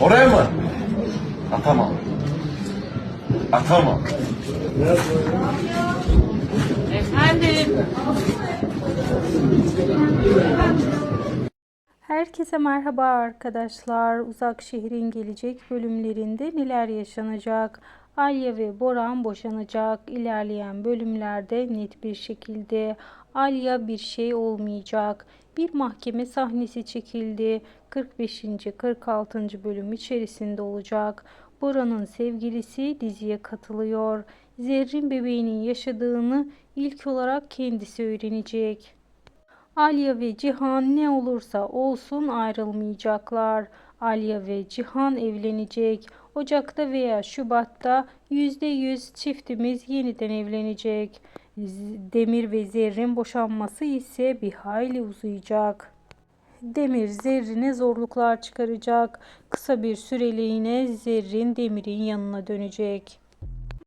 Oraya mı? Atamam. Atamam. Efendim. Herkese merhaba arkadaşlar. Uzak şehrin gelecek bölümlerinde neler yaşanacak? Alya ve Boran boşanacak. İlerleyen bölümlerde net bir şekilde Alya bir şey olmayacak. Bir mahkeme sahnesi çekildi. 45. 46. bölüm içerisinde olacak. Boran'ın sevgilisi diziye katılıyor. Zerrin bebeğinin yaşadığını ilk olarak kendisi öğrenecek. Alya ve Cihan ne olursa olsun ayrılmayacaklar. Alya ve Cihan evlenecek. Ocakta veya Şubat'ta %100 çiftimiz yeniden evlenecek. Demir ve Zerrin boşanması ise bir hayli uzayacak. Demir Zerrin'e zorluklar çıkaracak. Kısa bir süreliğine Zerrin Demir'in yanına dönecek.